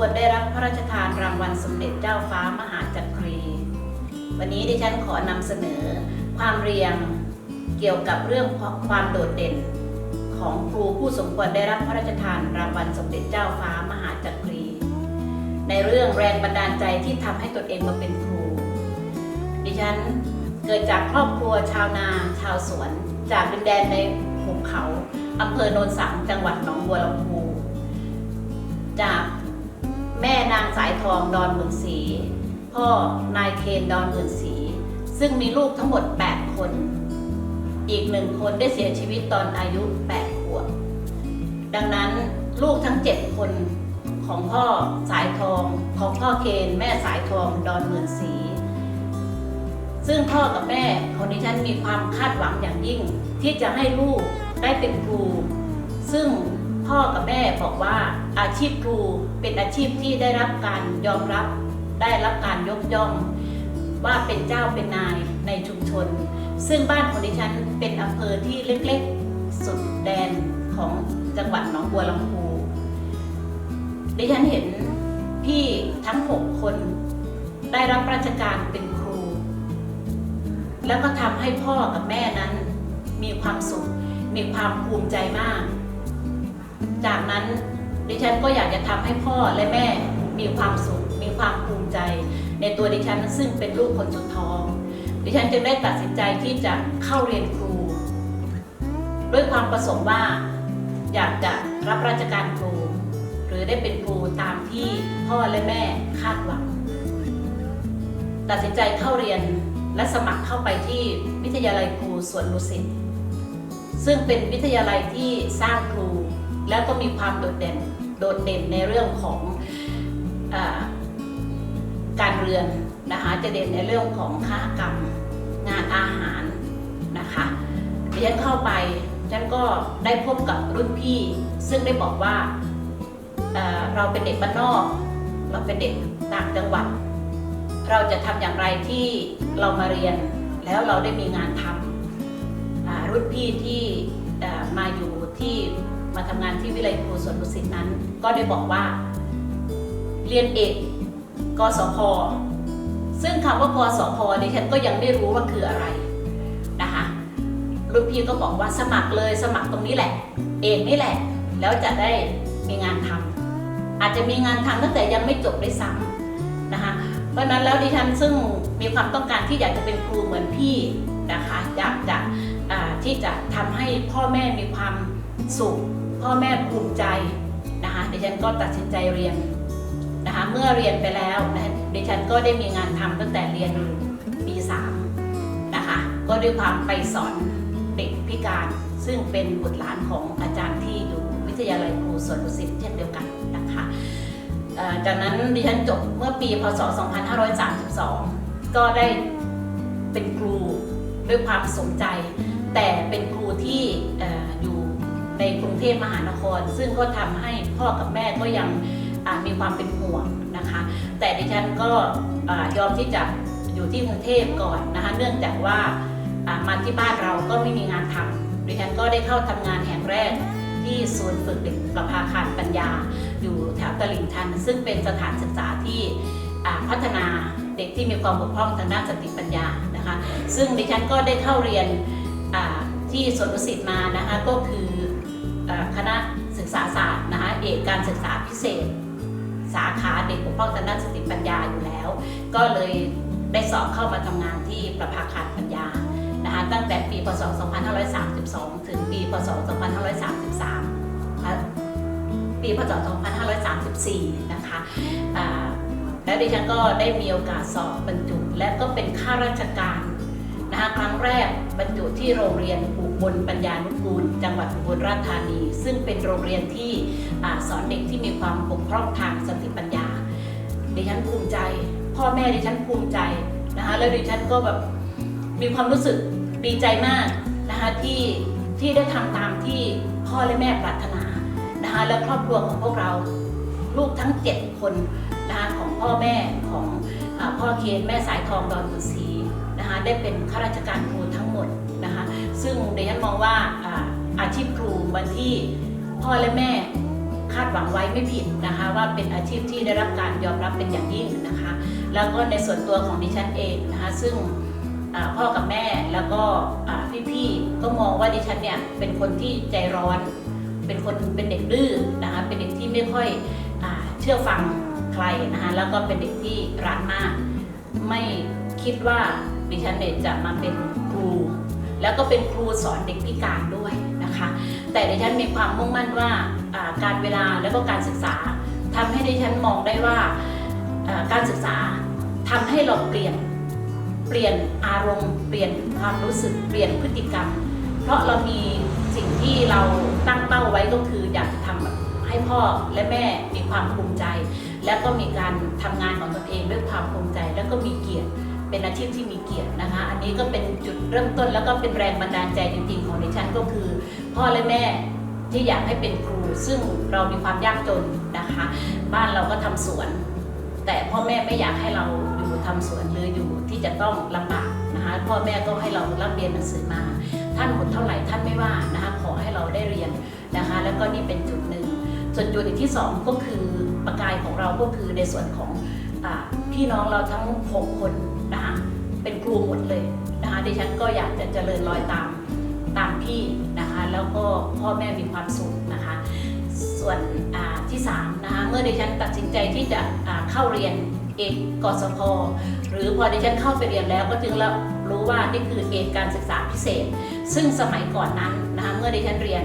ควรได้รับพระราชทานรางวัลสมเด็จเจ้าฟ้ามหาจักรี วันนี้ดิฉันขอนำเสนอ ความเรียงเกี่ยวกับเรื่องความโดดเด่น ของครูผู้สมควรได้รับพระราชทานรางวัลสมเด็จเจ้าฟ้ามหาจักรี ในเรื่องแรงบันดาลใจที่ทำให้ตนเองมาเป็นครู ดิฉันเกิดจากครอบครัวชาวนาชาวสวน จากดินแดนในหุบเขาอำเภอโนนสังจังหวัดหนองบัวลำพูจาก แม่นางสายทองดอนหมื่นศรีพ่อนายเคนดอนหมื่นศรีซึ่งมีลูกทั้งหมด 8 คน อีกหนึ่งคนได้เสียชีวิตตอนอายุ 8 ขวบ ดังนั้นลูกทั้ง 7 คนของพ่อสายทองของพ่อเคนแม่สายทองดอนหมื่นศรีซึ่งพ่อกับแม่ของดิฉันมีความคาดหวังอย่างยิ่ง ที่จะให้ลูกได้เป็นครู ซึ่ง พ่อกับแม่บอกว่าอาชีพครูเป็นอาชีพที่ได้รับการยอมรับ ได้รับการยกย่อง ว่าเป็นเจ้าเป็นนายในชุมชน ซึ่งบ้านของดิฉันเป็นอำเภอที่เล็กๆ สุดแดนของจังหวัดหนองบัวลำพูดิฉันเห็นพี่ทั้ง6คนได้รับราชการเป็นครู แล้วก็ทำให้พ่อกับแม่นั้นมีความสุข มีความภูมิใจมาก จากนั้นดิฉันก็อยากจะทำให้พ่อและแม่มีความสุข มีความภูมิใจ ในตัวดิฉันซึ่งเป็นลูกคนสุดท้อง ดิฉันจึงได้ตัดสินใจที่จะเข้าเรียนครู ด้วยความประสงค์ว่าอยากจะรับราชการครู หรือได้เป็นครูตามที่พ่อและแม่คาดหวัง ตัดสินใจเข้าเรียนและสมัครเข้าไปที่วิทยาลัยครูสวนดุสิตซึ่งเป็นวิทยาลัยที่สร้างครู แล้วก็มีความโดดเด่นโดดเด่นในเรื่องของอการเรือนนะคะจะเด่นในเรื่องของค้ากรรมงานอาหารนะคะดิฉันเข้าไปฉันก็ได้พบกับรุ่นพี่ ซึ่งได้บอกว่าเเราเป็นเด็กบ้านนอก เราเป็นเด็กต่างจังหวัด เราจะทำอย่างไรที่เรามาเรียนแล้วเราได้มีงานทำอ่ารุ่นพี่ที่มาอยู่ที่ มาทำงานที่วิเลยครูสวนดุสิตนั้น ก็ได้บอกว่า เรียนเอกกศพซึ่งคำว่ากศพดิฉันก็ยังไม่รู้ว่าคืออะไรนะคะรุ่นพี่ก็บอกว่าสมัครเลยสมัครตรงนี้แหละ เอกนี่แหละ แล้วจะได้มีงานทำอาจจะมีงานทำตั้งแต่ยังไม่จบได้ซ้ำนะคะเพราะนั้นแล้วดิฉันซึ่งมีความต้องการที่อยากจะเป็นครูเหมือนพี่นะคะอยากจะที่จะทำให้พ่อแม่มีความสุข พ่อแม่ภูมิใจนะคะดิฉันก็ตัดสินใจเรียนนะคะเมื่อเรียนไปแล้วนะดิฉันก็ได้มีงานทำตั้งแต่เรียนปี3นะคะก็ด้วยความไปสอนเด็กพิการ ซึ่งเป็นบุตรหลานของอาจารย์ที่อยู่วิทยาลัยครูสวนดุสิตเช่นเดียวกันนะคะจากนั้นดิฉันจบเมื่อปีพศ 2532 ก็ได้เป็นครูด้วยความสนใจ แต่เป็นครูที่อ,อ,อย ในกรุงเทพมหานคร ซึ่งก็ทำให้พ่อกับแม่ก็ยังมีความเป็นห่วงนะคะ แต่ดิฉันก็ยอมที่จะอยู่ที่กรุงเทพก่อนนะคะ เนื่องจากว่ามาที่บ้านเราก็ไม่มีงานทำดิฉันก็ได้เข้าทำงานแห่งแรกที่ศูนย์ฝึกเด็กประภาคารปัญญา อยู่แถวตลิ่งชัน ซึ่งเป็นสถานศึกษาที่พัฒนาเด็กที่มีความบกพร่องทางด้านสติปัญญานะคะ ซึ่งดิฉันก็ได้เข้าเรียนที่สวนดุสิตมานะคะก็คือ คณะศึกษาศาสตร์นะคะเอกการศึกษาพิเศษ สาขาเด็กบกพร่องทางด้านสติปัญญาอยู่แล้ว ก็เลยได้สอบเข้ามาทำงานที่ประภาคารปัญญานะคะตั้งแต่ปีพศ 2532 ถึงปีพศ 2533 ปีพศ 2534 นะคะแล้วดิฉันก็ได้มีโอกาสสอบบรรจุและก็เป็นข้าราชการนะคะครั้งแรกบรรจุที่โรงเรียนอุบลปัญญานุกูล จังหวัดอุบลราชธานี ซึ่งเป็นโรงเรียนที่อสอนเด็กที่มีความบกพร่องทางสติปัญญาดิฉันภูมิใจ พ่อแม่ดิฉันภูมิใจนะคะแล้วดิฉันก็แบบมีความรู้สึกดีใจมากนะคะที่ที่ได้ทำตามที่พ่อและแม่ปรารถนานะคะและครอบครัวของพวกเราลูกทั้ง 7 คนนะคะของพ่อแม่ของอพ่อเคนแม่สายทองดอนมุสีนะคะได้เป็นข้าราชการครูทั้งหมดนะคะซึ่งเดยวฉันมองว่า อาชีพครูวันที่พ่อและแม่คาดหวังไว้ไม่ผิดนะคะ ว่าเป็นอาชีพที่ได้รับการยอมรับเป็นอย่างยิ่งนะคะ แล้วก็ในส่วนตัวของดิฉันเองนะคะซึ่งพ่อกับแม่แล้วก็พี่ๆก็มองว่าดิฉันเนี่ยเป็นคนที่ใจร้อน เป็นคนเป็นเด็กดื้อนะคะเป็นเด็กที่ไม่ค่อยเชื่อฟังใครนะคะแล้วก็เป็นเด็กที่รักมาก ไม่คิดว่าดิฉันเนี่ยจะมาเป็นครู แล้วก็เป็นครูสอนเด็กพิการด้วย แต่ดิฉันมีความมุ่งมั่นว่าการเวลาแล้วก็การศึกษาทำให้ดิฉันมองได้ว่าการศึกษาทำให้เราเปลี่ยนเปลี่ยนอารมณ์เปลี่ยนความรู้สึกเปลี่ยนพฤติกรรม เพราะเรามีสิ่งที่เราตั้งเป้าไว้ก็คืออยากจะทำให้พ่อและแม่มีความภูมิใจ และก็มีการทำงานของตนเองด้วยความภูมิใจ แล้วก็มีเกียรติเป็นอาชีพที่มีเกียรตินะคะ อันนี้ก็เป็นจุดเริ่มต้นแล้วก็เป็นแรงบันดาลใจจริงๆของดิฉันก็คือ พ่อและแม่ที่อยากให้เป็นครู ซึ่งเรามีความยากจนนะคะ บ้านเราก็ทำสวน แต่พ่อแม่ไม่อยากให้เราอยู่ทำสวนหรืออยู่ที่จะต้องลำบากนะคะพ่อแม่ก็ให้เรารับเรียนหนังสือมา ท่านหมดเท่าไหร่ท่านไม่ว่านะคะขอให้เราได้เรียนนะคะ แล้วก็นี่เป็นจุดหนึ่งส่วนจุดอีกที่สองก็คือประกายของเราก็คือในส่วนของอพี่น้องเราทั้ง 6 คนนะคะเป็นครูหมดเลยนะคะดิฉันก็อยากจะเจริญรอยตามตามพี่นะ แล้วก็พ่อแม่มีความสุขนะคะ ส่วนที่3นะคะเมื่อดิฉันตัดสินใจที่จะเข้าเรียนเอกกศพหรือพอดิฉันเข้าไปเรียนแล้วก็จึงรู้ว่านี่คือเอกการศึกษาพิเศษ ซึ่งสมัยก่อนนั้นนะคะเมื่อดิฉันเรียน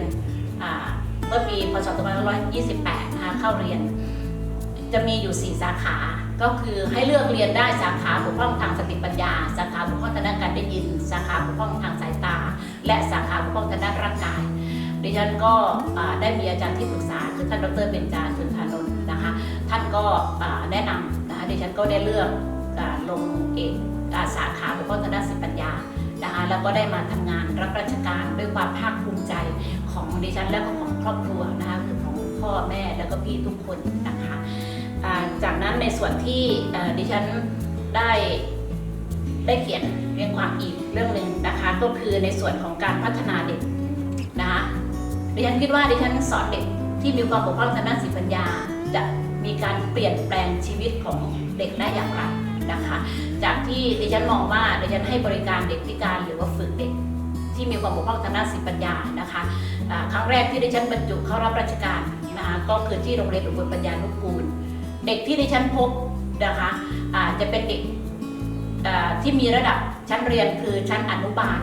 เมื่อปีพศ2528นะคะเข้าเรียน จะมีอยู่ 4 สาขา ก็คือให้เลือกเรียนได้สาขาบกพร่องทางสติปัญญา สาขาบกพร่องทางด้านการได้ยิน สาขาบกพร่องทาง และสาขาบกพร่องทางด้านร่างกาย ดิฉันก็ได้มีอาจารย์ที่ปรึกษาคือท่านดรเบญจาจุนทานนท์นะคะ ท่านก็แนะนำนะคะดิฉันก็ได้เลือกลงเอกสาขาบกพร่องทางด้านสติปัญญานะคะแล้วก็ได้มาทำงานรับราชการด้วยความภาคภูมิใจของดิฉันและก็ของครอบครัวนะคะคือของพ่อแม่แล้วก็พี่ทุกคนนะคะจากนั้นในส่วนที่ดิฉันได้ ได้เขียนเรียงความอีกเรื่องหนึ่งนะคะก็คือในส่วนของการพัฒนาเด็กนะคะดิฉันคิดว่าดิฉันสอนเด็กที่มีความบกพร่องทางด้านสติปัญญา จะมีการเปลี่ยนแปลงชีวิตของเด็กได้อย่างไรนะคะ จากที่ดิฉันมองว่าดิฉันให้บริการเด็กพิการหรือว่าฝึกเด็กที่มีความบกพร่องทางด้านสติปัญญานะคะครั้งแรกที่ดิฉันบรรจุเข้ารับราชการนะคะก็คือที่โรงเรียนอุบลปัญญานุกูล เด็กที่ดิฉันพบนะคะอาจะเป็นเด็ก ที่มีระดับชั้นเรียนคือชั้นอนุบาล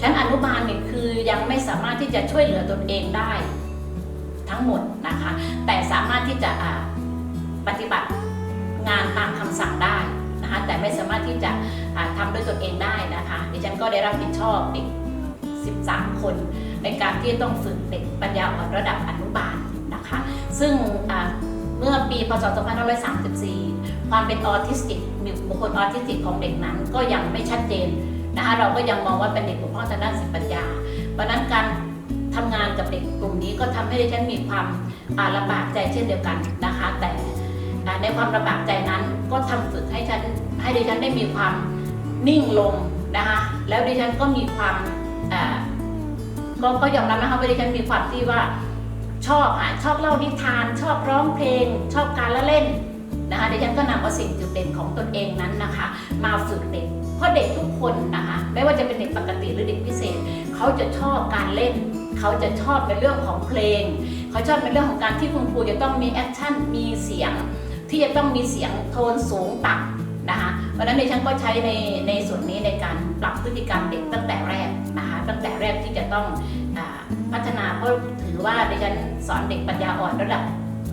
ชั้นอนุบาลเนี่ยคือยังไม่สามารถที่จะช่วยเหลือตนเองได้ทั้งหมดนะคะ แต่สามารถที่จะปฏิบัติงานตามคำสั่งได้นะคะ แต่ไม่สามารถที่จะอ่าทำด้วยตนเองได้นะคะดิฉันก็ได้รับผิดชอบเด็ก 13 คน ในการที่ต้องฝึกเด็กปัญญาอ่อนระดับอนุบาลนะคะ ซึ่งเมื่อปีพศ2534 ความเป็นออทิสติกมีบุคคลออทิสติกของเด็กนั้นก็ยังไม่ชัดเจนนะคะเราก็ยังมองว่าเป็นเด็กบกพร่องทางด้านสติปัญญา เพราะนั้นการทำงานกับเด็กกลุ่มนี้ก็ทำให้ดิฉันมีความาลำบากใจเช่นเดียวกันนะคะ แต่ในความลำบากใจนั้นก็ทำฝึกให้ฉันให้ดิฉันได้มีความนิ่งลงนะคะแล้วดิฉันก็มีความก็ก็ยอมรับนะคะว่าดิฉันมีความที่ว่าชอบอะชอบเล่านิทาน ชอบร้องเพลง ชอบการละเล่น นะคะดิฉันก็นำเอาสิ่งจุดเด่นของตนเองนั้นนะคะ มาฝึกเด็ก เพราะเด็กทุกคนนะคะ ไม่ว่าจะเป็นเด็กปกติหรือเด็กพิเศษ เขาจะชอบการเล่น เขาจะชอบในเรื่องของเพลง เขาชอบในเรื่องของการที่คุณครูจะต้องมีแอคชั่นมีเสียง ที่จะต้องมีเสียงโทนสูงต่ำนะคะเพราะฉะนั้นในฉันก็ใช้ในในส่วนนี้ในการปรับพฤติกรรมเด็กตั้งแต่แรกนะคะตั้งแต่แรกที่จะต้องอพัฒนาเพราะถือว่าในฉันสอนเด็กปัญญาอ่อนระดับ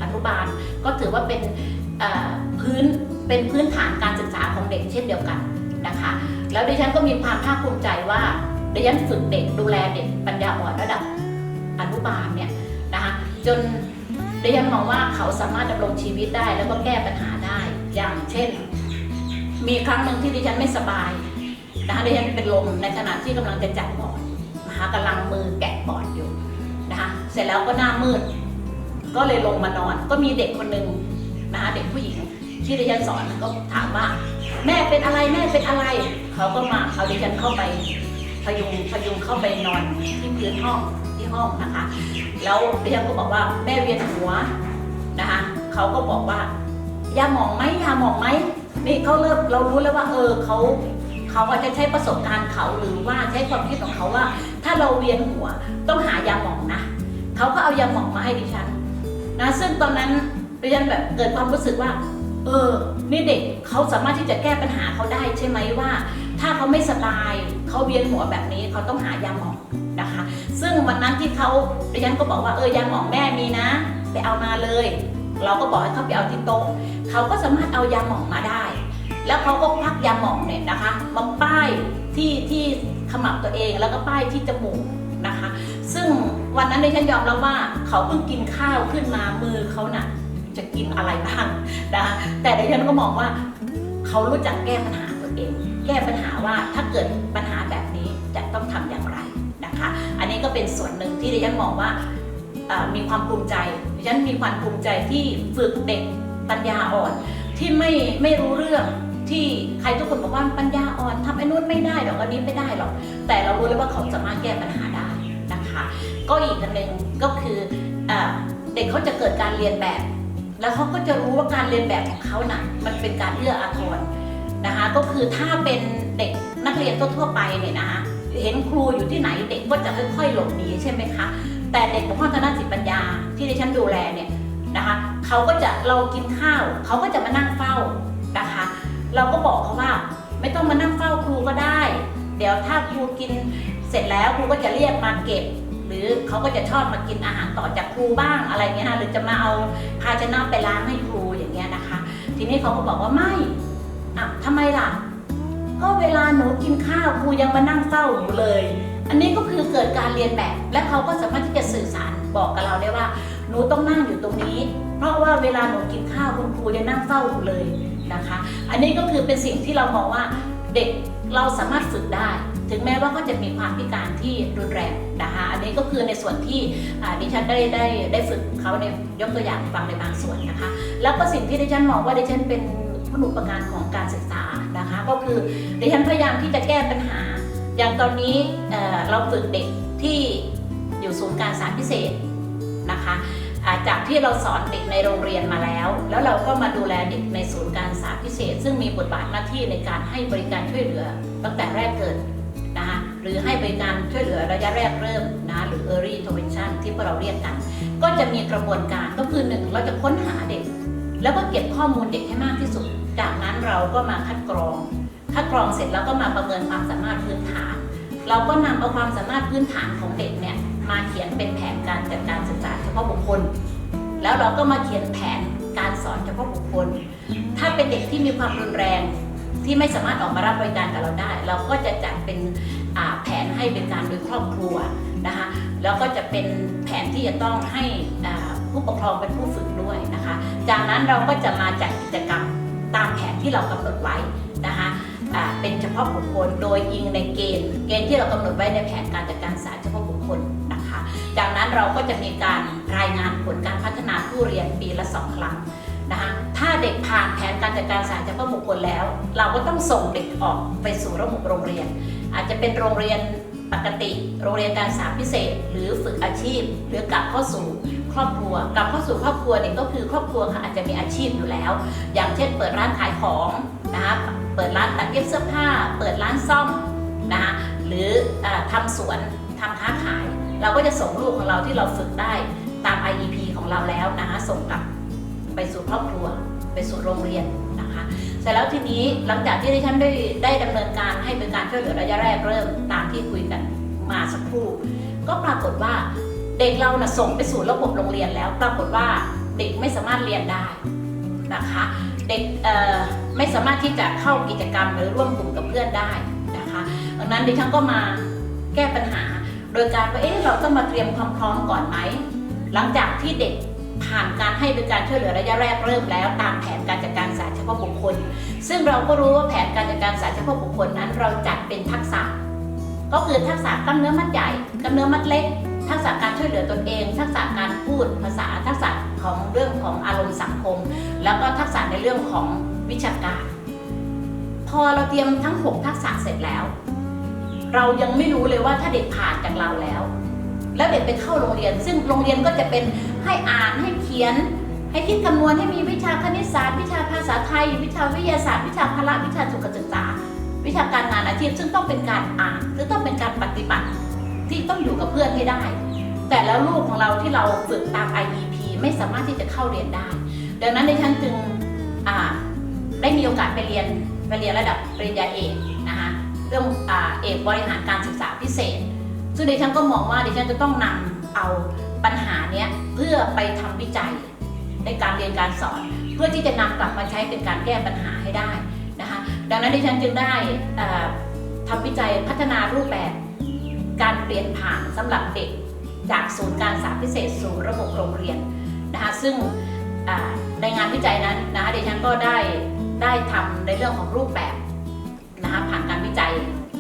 อนุบาล ก็ถือว่าเป็น พื้นเป็นพื้นฐานการศึกษาของเด็กเช่นเดียวกันนะคะ แล้วดิฉันก็มีความภาคภูมิใจว่าดิฉันฝึกเด็กดูแลเด็กปัญญาอ่อนระดับอนุบาลเนี่ยนะคะจนดิฉันมองว่าเขาสามารถดำรงชีวิตได้แล้วก็แก้ปัญหาได้อย่างเช่น มีครั้งหนึ่งที่ดิฉันไม่สบายนะคะดิฉันเป็นลมในขณะที่กำลังจะจับบอร์ดนะคะกำลังมือแกะบอร์ดอยู่นะคะเสร็จแล้วก็หน้ามืด ก็เลยลงมานอน ก็มีเด็กคนหนึ่ง นะคะเด็กผู้หญิงที่ดิฉันสอนก็ถามว่า แม่เป็นอะไรแม่เป็นอะไร เขาก็มาเอาดิฉันเข้าไปพยุงพยุงเข้าไปนอนที่พื้นห้องที่ห้องนะคะ แล้วดิฉันก็บอกว่าแม่เวียนหัวนะคะเขาก็บอกว่ายาหมองไหมยาหมองไหมนี่เขาเริ่มเรารู้แล้วว่า เออเขาเขาอาจจะใช้ประสบการณ์เขาหรือว่าใช้ความคิดของเขาว่า ถ้าเราเวียนหัวต้องหายาหมองนะเขาก็เอายาหมองมาให้ดิฉันนะซึ่งตอนนั้น ดิฉันแบบเกิดความรู้สึกว่า เออ นี่เด็กเขาสามารถที่จะแก้ปัญหาเขาได้ใช่ไหมว่า ถ้าเขาไม่สบายเขาเวียนหัวแบบนี้เขาต้องหายาหมองนะคะ ซึ่งวันนั้นที่เขาดิฉันก็บอกว่าเออยาหมองแม่มีนะ ไปเอามาเลย เราก็บอกให้เขาไปเอาที่โต๊ะเขาก็สามารถเอายาหมองมาได้ แล้วเขาก็ควักยาหมองเนี่ยนะคะมาป้ายที่ที่ขมับตัวเองแล้วก็ป้ายที่จมูกนะคะ ซึ่งวันนั้นดิฉันยอมรับว่าเขาเพิ่งกินข้าวขึ้นมามือเขาน่ะ จะกินอะไรบ้างนะคะแต่ดิฉันก็มองว่าเขารู้จักแก้ปัญหาตัวเอง แก้ปัญหาว่าถ้าเกิดปัญหาแบบนี้จะต้องทำอย่างไรนะคะ อันนี้ก็เป็นส่วนหนึ่งที่ดิฉันมองว่ามีความภูมิใจดิฉันมีความภูมิใจที่ฝึกเด็กปัญญาอ่อนที่ไม่ไม่รู้เรื่องที่ใครทุกคนบอกว่าปัญญาอ่อนทำไอ้นู้นไม่ได้หรอกอันนี้ไม่ได้หรอกแต่เรารู้เลยว่าเขาสามารถแก้ปัญหาได้นะคะ ก็อีกอันหนึ่งก็คือเด็กเขาจะเกิดการเรียนแบบ แล้วเขาก็จะรู้ว่าการเรียนแบบของเขาน่ะมันเป็นการเอื้ออาทรนะคะก็คือถ้าเป็นเด็กนักเรียนทั่วไปเนี่ยนะคะเห็นครูอยู่ที่ไหนเด็กก็จะค่อยๆหลบหนีใช่ไหมคะแต่เด็กของพ่อทางด้านจิตปัญญาที่ดิฉันดูแลเนี่ยนะคะเขาก็จะเรากินข้าวเขาก็จะมานั่งเฝ้านะคะ เราก็บอกเขาว่าไม่ต้องมานั่งเฝ้าครูก็ได้ เดี๋ยวถ้าครูกินเสร็จแล้วครูก็จะเรียกมาเก็บ หรือเขาก็จะชอบมากินอาหารต่อจากครูบ้างอะไรเงี้ยนะหรือจะมาเอาภาชนะไปล้างให้ครูอย่างเงี้ยนะคะ ทีนี้เขาก็บอกว่าไม่อะทำไมล่ะ ก็เวลาหนูกินข้าวครูยังมานั่งเฝ้าหนูเลย อันนี้ก็คือเกิดการเรียนแบบ และเขาก็สามารถที่จะสื่อสารบอกกับเราได้ว่า หนูต้องนั่งอยู่ตรงนี้ เพราะว่าเวลาหนูกินข้าวคุณครูยังนั่งเฝ้าอยู่เลยนะคะ อันนี้ก็คือเป็นสิ่งที่เรามองว่าเด็กเราสามารถฝึกได้ ถึงแม้ว่าเขาจะมีความพิการที่รุนแรงนะคะอันนี้ก็คือในส่วนที่ดิฉันได้ได้ได้ฝึกเขาในยกตัวอย่างฟังในบางส่วนนะคะ แล้วก็สิ่งที่ดิฉันมองว่าดิฉันเป็นผู้อุปการของการศึกษานะคะ ก็คือดิฉันพยายามที่จะแก้ปัญหา อย่างตอนนี้เราฝึกเด็กที่อยู่ศูนย์การศึกษาพิเศษนะคะจากที่เราสอนเด็กในโรงเรียนมาแล้ว แล้วเราก็มาดูแลเด็กในศูนย์การศึกษาพิเศษ ซึ่งมีบทบาทหน้าที่ในการให้บริการช่วยเหลือตั้งแต่แรกเกิด หรือให้บริการช่วยเหลือระยะแรกเริ่มนะหรือ early intervention ที่พวกเราเรียกกัน ก็จะมีกระบวนการก็คือหนึ่งเราจะค้นหาเด็ก แล้วก็เก็บข้อมูลเด็กให้มากที่สุด จากนั้นเราก็มาคัดกรอง คัดกรองเสร็จแล้วก็มาประเมินความสามารถพื้นฐาน เราก็นำเอาความสามารถพื้นฐานของเด็กเนี่ยมาเขียนเป็นแผนการจัดการศึกษาเฉพาะบุคคล แล้วเราก็มาเขียนแผนการสอนเฉพาะบุคคล ถ้าเป็นเด็กที่มีความรุนแรงที่ไม่สามารถออกมารับบริการกับเราได้ เราก็จะจัดเป็น แผนให้เป็นการโดยครอบครัวนะคะแล้วก็จะเป็นแผนที่จะต้องให้ผู้ปกครองเป็นผู้ฝึกด้วยนะคะ จากนั้นเราก็จะมาจัดกิจกรรมตามแผนที่เรากำหนดไว้นะคะเป็นเฉพาะบุคคลโดยอิงในเกณฑ์ เกณฑ์ที่เรากำหนดไว้ในแผนการจัดการศึกษาเฉพาะบุคคลนะคะ จากนั้นเราก็จะมีการรายงานผลการพัฒนาผู้เรียนปีละสองครั้งนะคะ เด็กผ่านแผนการจัดการศึกษาเฉพาะบุคคลแล้ว เราก็ต้องส่งเด็กออกไปสู่ระบบโรงเรียน อาจจะเป็นโรงเรียนปกติ โรงเรียนการศึกษาพิเศษ หรือฝึกอาชีพ หรือกลับเข้าสู่ครอบครัว กลับเข้าสู่ครอบครัวเนี่ยก็คือครอบครัวค่ะอาจจะมีอาชีพอยู่แล้ว อย่างเช่น เปิดร้านขายของนะคะเปิดร้านตัดเย็บเสื้อผ้า เปิดร้านซ่อมนะคะหรืออาทำสวนทำค้าขาย เราก็จะส่งลูกของเราที่เราฝึกได้ตาม IEP ของเราแล้วนะคะส่งกลับไปสู่ครอบครัว ไปสู่โรงเรียนนะคะเสร็จแล้วทีนี้หลังจากที่ดิฉันได้ได้ดำเนินการให้บริการช่วยเหลือระยะแรกเริ่มตามที่คุยกันมาสักครู่ ก็ปรากฏว่าเด็กเรานะ่ะส่งไปสู่ระบบโรงเรียนแล้ว ปรากฏว่าเด็กไม่สามารถเรียนได้นะคะเด็กไม่สามารถที่จะเข้ากิจกรรมหรือร่วมกลุ่มกับเพื่อนได้นะคะดังนั้นดิฉันก็มาแก้ปัญหา โดยการว่าเอ๊ะเราต้องมาเตรียมความพร้อมก่อนไหมหลังจากที่เด็ก ผ่านการให้บริการช่วยเหลือระยะแรกเริ่มแล้ว ตามแผนการจัดการศึกษาเฉพาะบุคคล ซึ่งเราก็รู้ว่าแผนการจัดการศึกษาเฉพาะบุคคลนั้น เราจัดเป็นทักษะ ก็คือทักษะกล้ามเนื้อมัดใหญ่กล้ามเนื้อมัดเล็ก ทักษะการช่วยเหลือตนเอง ทักษะการพูดภาษาทักษะของเรื่องของอารมณ์สังคม แล้วก็ทักษะในเรื่องของวิชาการ พอเราเตรียมทั้ง 6 ทักษะเสร็จแล้ว เรายังไม่รู้เลยว่าถ้าเด็กผ่านจากเราแล้ว แล้วเด็กไปเข้าโรงเรียน ซึ่งโรงเรียนก็จะเป็นให้อ่านให้เขียน ให้คิดคำนวณให้มีวิชาคณิตศาสตร์ วิชาภาษาไทย วิชาวิทยาศาสตร์ วิชาพละวิชาสุขศึกษา วิชาการงานอาชีพซึ่งต้องเป็นการอ่านหรือต้องเป็นการปฏิบัติที่ต้องอยู่กับเพื่อนให้ได้ แต่แล้วลูกของเราที่เราฝึกตาม IEP ไม่สามารถที่จะเข้าเรียนได้ ดังนั้นดิฉันจึงได้มีโอกาสไปเรียนไปเรียนระดับปริญญาเอกนะคะเรื่องอเอกบริหารการศึกษาพิเศษ ซึ่งดิฉันก็มองว่าดิฉันจะต้องนำเอาปัญหาเนี้ยเพื่อไปทำวิจัยในการเรียนการสอน เพื่อที่จะนำกลับมาใช้เป็นการแก้ปัญหาให้ได้นะคะดังนั้นดิฉันจึงได้อ่าทำวิจัยพัฒนารูปแบบ การเปลี่ยนผ่านสำหรับเด็กจากศูนย์การศึกษาพิเศษสู่ระบบโรงเรียนนะคะซึ่งในงานวิจัยนั้นนะคะดิฉันก็ได้ได้ทำในเรื่องของรูปแบบนะคะผ่านการวิจัย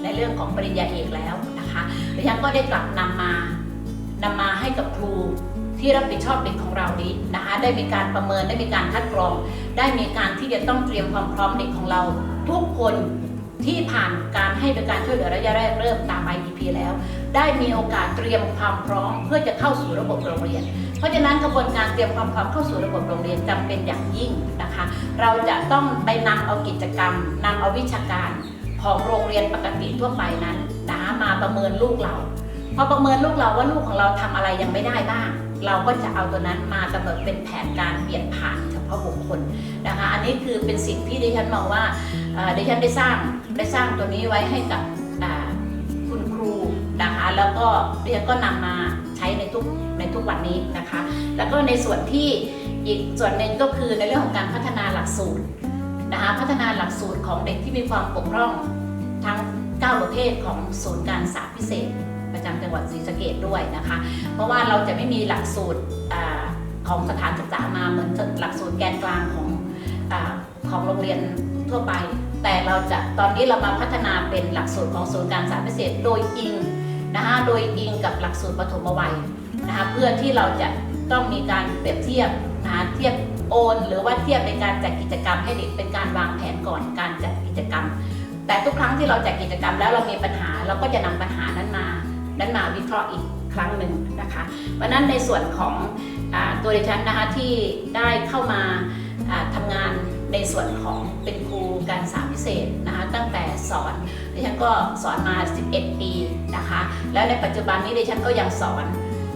ในเรื่องของปริญญาเอกแล้ว นะคะดิฉันก็ได้กลับนำมานำมาให้กับครูที่รับผิดชอบเด็กของเรานี้นะคะ ได้มีการประเมินได้มีการคัดกรอง ได้มีการที่จะต้องเตรียมความพร้อมเด็กของเรา ทุกคนที่ผ่านการให้บริการช่วยเหลือระยะแรกเริ่มตาม IDP แล้ว ได้มีโอกาสเตรียมความพร้อมเพื่อจะเข้าสู่ระบบโรงเรียน เพราะฉะนั้นกระบวนการเตรียมความพร้อมเข้าสู่ระบบโรงเรียนจำเป็นอย่างยิ่งนะคะ เราจะต้องไปนำเอากิจกรรมนำเอาวิชาการ ของโรงเรียนปกติทั่วไปนั้นนะมาประเมินลูกเราพอประเมินลูกเราว่าลูกของเราทำอะไรยังไม่ได้บ้าง เราก็จะเอาตัวนั้นมากำหนดเป็นแผนการเปลี่ยนผ่านเฉพาะบุคคลนะคะ อันนี้คือเป็นสิ่งที่ดิฉันมองว่าเดิฉันได้สร้างได้สร้างตัวนี้ไว้ให้กับคุณครูนะคะ แล้วก็ดิฉันก็นำมาใช้ในทุกในทุกวันนี้นะคะ แล้วก็ในส่วนที่อีกส่วนหนึ่งก็คือในเรื่องของการพัฒนาหลักสูตร นะคะพัฒนาหลักสูตรของเด็กที่มีความปกพร่องทั้ง 9 ประเภทของศูนย์การศึกษาพิเศษ ประจำจังหวัดศรีสะเกดด้วยนะคะ เพราะว่าเราจะไม่มีหลักสูตรอของสถานศึกษามาเหมือนหลักสูตรแกนกลางของอของโรงเรียนทั่วไป แต่เราจะตอนนี้เรามาพัฒนาเป็นหลักสูตรของศูนย์การศึกษาพิเศษ โดยอิงนะคะโดยอิงกับหลักสูตรปฐมวัยนะคะเพื่อที่เราจะ ต้องมีการเปรียบเทียบนะเทียบโอน หรือว่าเทียบในการจัดกิจกรรมให้เด็กเป็นการวางแผนก่อนการจัดกิจกรรม แต่ทุกครั้งที่เราจัดกิจกรรมแล้วเรามีปัญหาเราก็จะนำปัญหานั้นมา นั้นมาวิเคราะห์อีกครั้งหนึ่งนะคะเพราะนั้นในส่วนของอตัวดิฉันนะคะที่ได้เข้ามาอ่าทำงานในส่วนของเป็นครูการศึกษาพิเศษนะคะตั้งแต่สอนดิฉันก็สอนมา 11 ปีนะคะแล้วในปัจจุบันนี้ดิฉันก็ยังสอน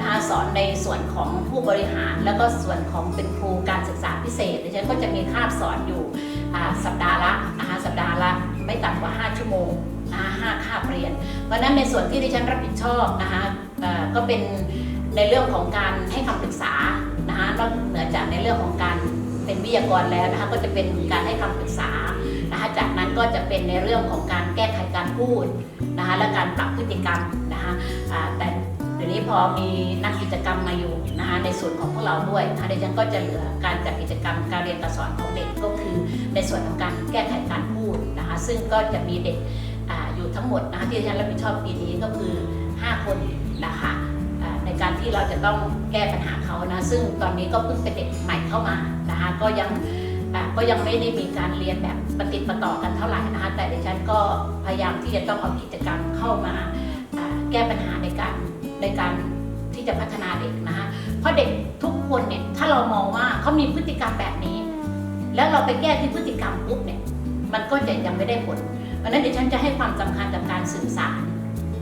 นะคะสอนในส่วนของผู้บริหาร แล้วก็ส่วนของเป็นครูการศึกษาพิเศษดิฉันก็จะมีคาบสอนอยู่สัปดาห์ละนะคะสัปดาห์ละไม่ต่ำกว่า 5 ชั่วโมงนะคะห้าคาบเรียน เพราะนั้นในส่วนที่ดิฉันรับผิดชอบนะคะก็เป็นในเรื่องของการให้คำปรึกษานะคะนอกเหนือจากในเรื่องของการเป็นวิทยากรแล้วนะคะก็จะเป็นการให้คำปรึกษานะคะจากนั้นก็จะเป็นในเรื่องของการแก้ไขการพูดนะคะและการปรับพฤติกรรมนะคะแต่ เดี๋ยวนี้พอมีนักกิจกรรมมาอยู่นะคะในส่วนของพวกเราด้วยนะคะดิฉันก็จะเหลือการจัดกิจกรรมการเรียนการสอนของเด็กก็คือ ในส่วนของการแก้ไขการพูดนะคะซึ่งก็จะมีเด็กออยู่ทั้งหมดนะคะที่ดิฉันรับผิดชอบปีนี้ก็คือ 5 คนนะคะอ่าในการที่เราจะต้องแก้ปัญหาเขานะซึ่งตอนนี้ก็เพิ่งเป็นเด็กใหม่เข้ามานะคะก็ยังก็ยังไม่ได้มีการเรียนแบบปฏิดประต่อกันเท่าไหร่นะคะแต่ดิฉันก็พยายามที่จะต้องเอากิจกรรมเข้ามาแก้ปัญหาในการ ในการที่จะพัฒนาเด็กนะคะเพราะเด็กทุกคนเนี่ยถ้าเรามองว่าเขามีพฤติกรรมแบบนี้ แล้วเราไปแก้ที่พฤติกรรมปุ๊บเนี่ยมันก็จะยังไม่ได้ผลเพราะนั้นเดี๋ยวฉันจะให้ความสำคัญกับการสื่อสาร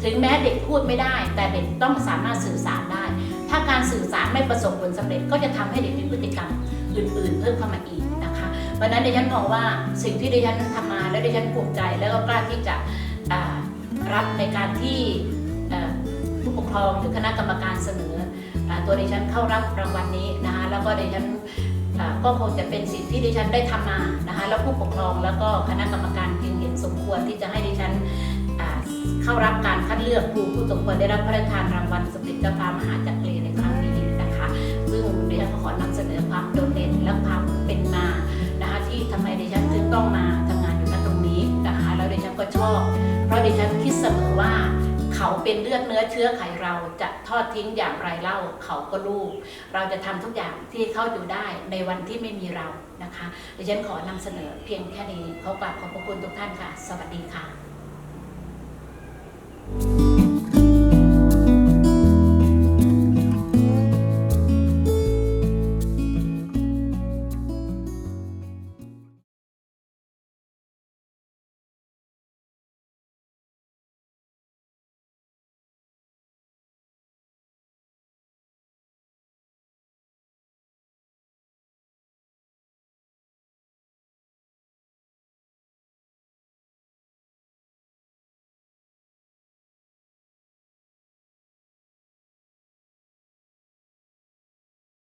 ถึงแม้เด็กพูดไม่ได้ แต่เด็กต้องสามารถสื่อสารได้ ถ้าการสื่อสารไม่ประสบผลสำเร็จก็จะทำให้เด็กมีพฤติกรรมอื่นๆ เพิ่มเข้ามาอีกนะคะเพราะนั้นเดี๋ยวฉันมองว่าสิ่งที่เดิฉันทำมาแล้วเดิฉันภูมิใจแล้วก็กล้าที่จะรับในการที่ ผู้ปกครองหรือคณะกรรมการเสนอตัวดิฉันเข้ารับรางวัลนี้นะคะแล้วก็ดิฉันก็คงจะเป็นสิ่งที่ดิฉันได้ทำมานะคะแล้วผู้ปกครองแล้วก็คณะกรรมการจึงเห็นสมควรที่จะให้ดิฉันเข้ารับการคัดเลือกครูผู้สมควรได้รับพระราชทานรางวัลสมเด็จเจ้าฟ้ามหาจักรีในครั้งนี้นะคะซึ่งดิฉันก็ขอนำเสนอความโดดเด่นและความเป็นมานะคะที่ทำไมดิฉันถึงต้องมาทำงานอยู่ณตรงนี้นะคะแล้วดิฉันก็ชอบ เพราะดิฉันคิดเสมอว่า เขาเป็นเลือดเนื้อเชื้อไขเราจะทอดทิ้งอย่างไรเล่าเขาก็ลูก เราจะทำทุกอย่างที่เขาอยู่ได้ในวันที่ไม่มีเรานะคะดิฉันขอนำเสนอเพียงแค่นี้ขอกราบขอบพระคุณทุกท่านค่ะ สวัสดีค่ะ